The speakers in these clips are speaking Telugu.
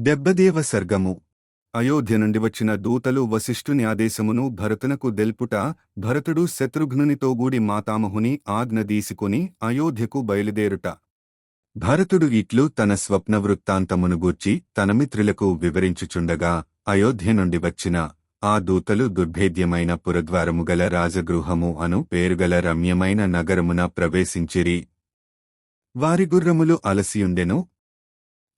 దెబ్బదేవ సర్గము. అయోధ్య నుండి వచ్చిన దూతలు వశిష్ఠుని ఆదేశమును భరతునకు దెల్పుట భరతుడు శత్రుఘ్నునితో గూడి మాతామహుని ఆజ్ఞ దీసుకుని అయోధ్యకు బయలుదేరుట. భరతుడు ఇట్లు తన స్వప్న వృత్తాంతమును గూర్చి తన మిత్రులకు వివరించుచుండగా అయోధ్య నుండి వచ్చిన ఆ దూతలు దుర్భేద్యమైన పురద్వారము గల రాజగృహము అను పేరుగల రమ్యమైన నగరమున ప్రవేశించిరి. వారి గుర్రములు అలసియుండెను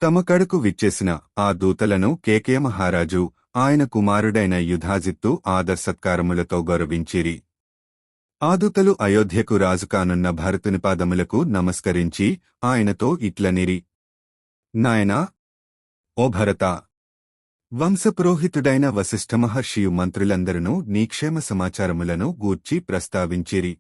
తమ కడకు విచ్చేసిన ఆ దూతలను కేకే మహారాజు ఆయన కుమారుడైన యుధాజిత్తు ఆదర్సత్కారములతో గౌరవించిరి. ఆదుతలు అయోధ్యకు రాజు కానున్న భరతుని పాదములకు నమస్కరించి ఆయనతో ఇట్లనిరి. నాయనా ఓ భరత వంశపురోహితుడైన వశిష్ఠ మహర్షియు మంత్రులందరూ నీ క్షేమ సమాచారములను గూర్చి ప్రస్తావించిరి.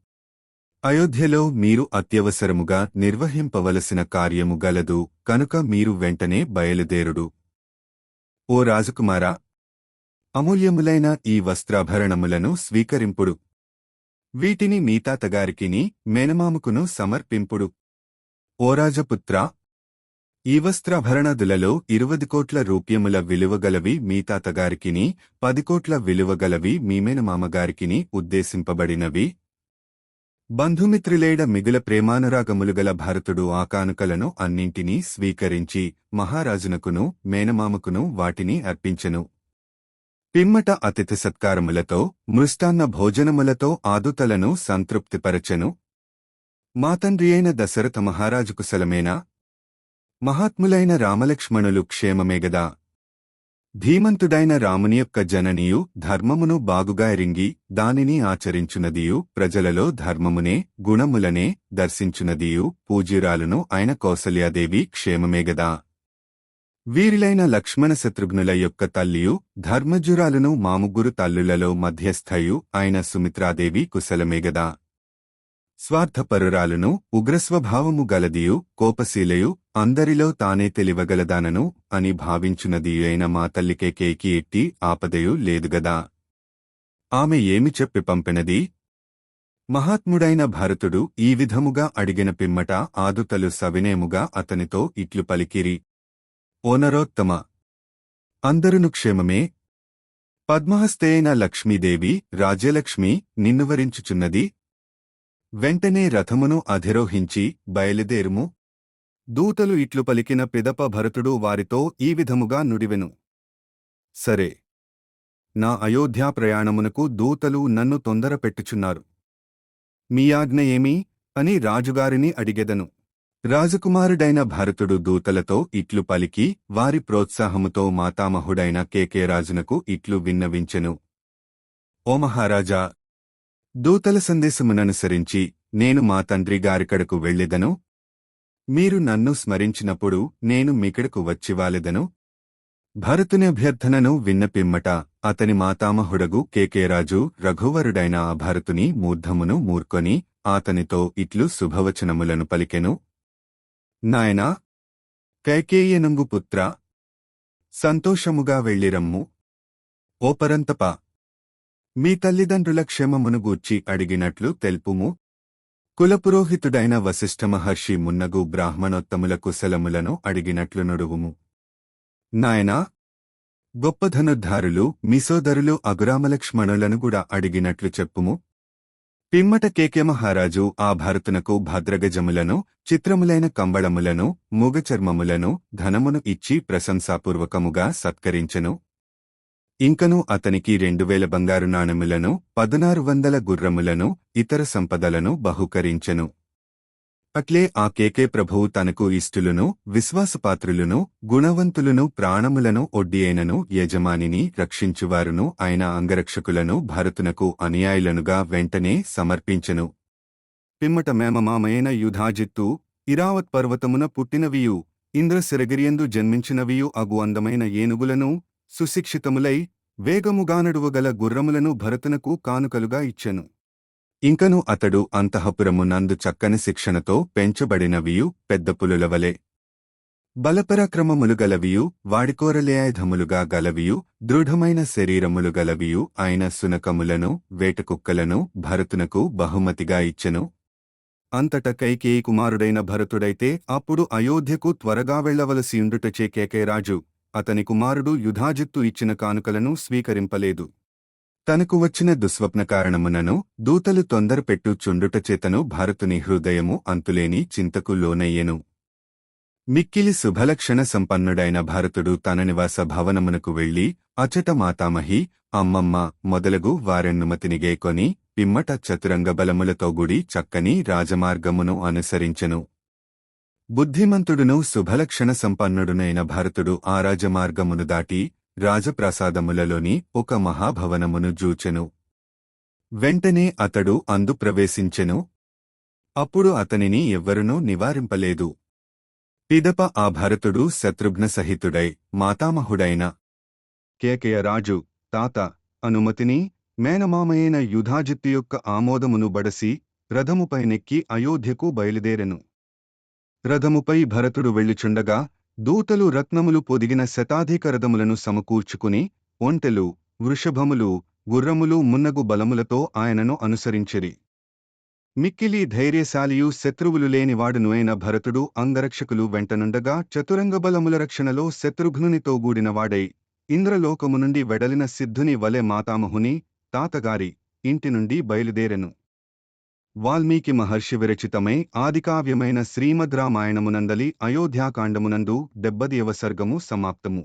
అయోధ్యలో మీరు అత్యవసరముగా నిర్వహింపవలసిన కార్యము గలదు కనుక మీరు వెంటనే బయలుదేరుడు. ఓ రాజకుమారా! అమూల్యములైన ఈ వస్త్రాభరణములను స్వీకరింపుడు. వీటిని మీ తాతగారికిని మేనమాముకును సమర్పింపుడు. ఓ రాజపుత్రా! ఈ వస్త్రాభరణదులలో ఇరువది కోట్ల రూప్యముల విలువగలవి మీ తాతగారికిని పది కోట్ల విలువగలవి మీ మేనమామగారికిని ఉద్దేశింపబడినవి. బంధుమిత్రులేడ మిగుల ప్రేమానురాగములు గల భరతుడు ఆ కానుకలను అన్నింటినీ స్వీకరించి మహారాజునకును మేనమామకును వాటిని అర్పించెను. పిమ్మట అతిథి సత్కారములతో మృష్టాన్న భోజనములతో ఆదుతలను సంతృప్తిపరచెను. మాతండ్రి అయిన దశరథ మహారాజుకు సలమేనా? మహాత్ములైన రామలక్ష్మణులు క్షేమమేగదా ధీమంతుడైన రాముని యొక్క జననియు ధర్మమును బాగుగా ఎరింగి దానిని ఆచరించునదియు ప్రజలలో ధర్మమునే గుణములనే దర్శించునదియు పూజ్యురాలును ఆయన కౌసల్యాదేవి క్షేమమేగదా వీరిలైన లక్ష్మణ శత్రుఘ్నుల యొక్క తల్లియు ధర్మజురాలును మాముగ్గురు తల్లులలో మధ్యస్థయు అయిన సుమిత్రాదేవి కుశలమేగదా స్వార్థపరురాలును ఉగ్రస్వభావము గలదియు కోపశీలయు అందరిలో తానే తెలివగలదానను అని భావించునదియైన మా తల్లికే కేకి ఎట్టి ఆపదయు లేదుగదా. ఆమె ఏమి చెప్పి పంపినది? మహాత్ముడైన భరతుడు ఈ విధముగా అడిగిన పిమ్మట ఆదుతలు సవినేముగా అతనితో ఇట్లు పలికిరి. ఓనరోత్తమ అందరును క్షేమమే? పద్మహస్తేన లక్ష్మీదేవి రాజ్యలక్ష్మి నిన్నువరించుచున్నది వెంటనే రథమును అధిరోహించి బయలుదేరుము. దూతలు ఇట్లు పలికిన పిదప భరతుడు వారితో ఈ విధముగా నుడివెను. సరే. నా అయోధ్యా ప్రయాణమునకు దూతలు నన్ను తొందర పెట్టుచున్నారు. మీ ఆజ్ఞ ఏమి? అని రాజుగారిని అడిగెదను. రాజకుమారుడైన భరతుడు దూతలతో ఇట్లు పలికి వారి ప్రోత్సాహముతో మాతామహుడైన కేకేరాజునకు ఇట్లు విన్నవించెను. ఓ మహారాజా దూతల సందేశముననుసరించి నేను మా తండ్రి గారికడకు వెళ్ళెదను? మీరు నన్ను స్మరించినప్పుడు నేను మీకడకు వచ్చివాలెదను భరతుని అభ్యర్థనను విన్నపిమ్మట అతని మాతామహుడగు కేకేరాజు రఘువరుడైన ఆ భరతుని మూర్ధమును మూర్కొని ఆతనితో ఇట్లు శుభవచనములను పలికెను. నాయనా కైకేయనంగు పుత్ర సంతోషముగా వెళ్ళిరమ్ము. ఓ పరంతప మీ తల్లిదండ్రుల క్షేమమును గూర్చి అడిగినట్లు తెలుపుము. కులపురోహితుడైన వశిష్ఠ మహర్షి మున్నగు బ్రాహ్మణోత్తముల కుశలములను అడిగినట్లు నుడువుము నాయనా గొప్పధనుద్ధారులు మిసోదరులు అగురామలక్ష్మణులను కూడా అడిగినట్లు చెప్పుము. పిమ్మట కేకే మహారాజు ఆ భరతునకు భద్రగజములను చిత్రములైన కంబళములను మూగచర్మములను ధనమును ఇచ్చి ప్రశంసాపూర్వకముగా సత్కరించెను. ఇంకను అతనికి రెండు వేల బంగారు నాణములను పదనారు వందల గుర్రములను ఇతర సంపదలను బహుకరించెను. అట్లే ఆ కేకే ప్రభువు తనకు ఇష్టులును విశ్వాసపాత్రులును గుణవంతులను ప్రాణములను ఒడ్డియైనను యజమానిని రక్షించువారును ఆయన అంగరక్షకులను భరతునకు అనుయాయులనుగా వెంటనే సమర్పించెను. పిమ్మట మేమమామయైన యుధాజిత్తు ఇరావత్ పర్వతమున పుట్టినవియు ఇంద్రశిరగిరియందు జన్మించినవియు అగు అందమైన ఏనుగులను సుశిక్షితములై వేగముగానడువగల గుర్రములను భరతునకు కానుకలుగా ఇచ్చెను. ఇంకను అతడు అంతఃపురమునందు చక్కని శిక్షణతో పెంచబడినవియు పెద్ద పులులవలే బలపరాక్రమములు గలవియు వాడికోరలేయుధములుగా గలవియు దృఢమైన శరీరములు గలవియు అయిన సునకములను వేటకుక్కలను భరతునకు బహుమతిగా ఇచ్చెను. అంతట కైకేయి కుమారుడైన భరతుడైతే అప్పుడు అయోధ్యకు త్వరగా వెళ్ళవలసియుండుటచే కేకేరాజు అతని కుమారుడు యుధాజిత్తు ఇచ్చిన కానుకలను స్వీకరింపలేదు. తనకు వచ్చిన దుస్వప్న కారణమునను దూతలు తొందరపెట్టు చుండుటచేతను భరతుని భారతుని హృదయము అంతులేని చింతకు లోనయ్యెను. మిక్కిలి శుభలక్షణ సంపన్నుడైన భారతుడు తన నివాస భవనమునకు వెళ్ళి అచట మాతామహి అమ్మమ్మ మొదలగు వారెన్నుమతిని గేకొని పిమ్మట చతురంగ బలములతో గుడి చక్కని రాజమార్గమును అనుసరించెను. బుద్ధిమంతుడును శుభలక్షణ సంపన్నుడునైన భరతుడు ఆ రాజమార్గమును దాటి రాజప్రాసాదములలోని ఒక మహాభవనమును జూచెను. వెంటనే అతడు అందు ప్రవేశించెను. అప్పుడు అతనిని ఎవ్వరునూ నివారింపలేదు. పిదప ఆ భరతుడు శత్రుఘ్న సహితుడై మాతామహుడైన కేకయ రాజు తాత అనుమతిని మేనమామయైన యుధాజిత్తు యొక్క ఆమోదమును బడసి రథముపైనెక్కి అయోధ్యకు బయలుదేరెను. రథముపై భరతుడు వెళ్ళుచుండగా దూతలు రత్నములు పొదిగిన శతాధిక రథములను సమకూర్చుకుని ఒంటెలు వృషభములు గుర్రములు మున్నగు బలములతో ఆయనను అనుసరించిరి. మిక్కిలి ధైర్యశాలియు శత్రువులు లేనివాడును అయిన భరతుడు అంగరక్షకులు వెంటనుండగా చతురంగ బలముల రక్షణలో శత్రుఘ్నునితో గూడినవాడై ఇంద్రలోకము నుండి వెడలిన సిద్ధుని వలె మాతామహుని తాతగారి ఇంటి నుండి బయలుదేరెను. వాల్మీకి మహర్షి విరచితమై ఆదికావ్యమైన శ్రీమద్ రామాయణమునందలి అయోధ్యాకాండమునందు డెబ్బదియవ సర్గము సమాప్తము.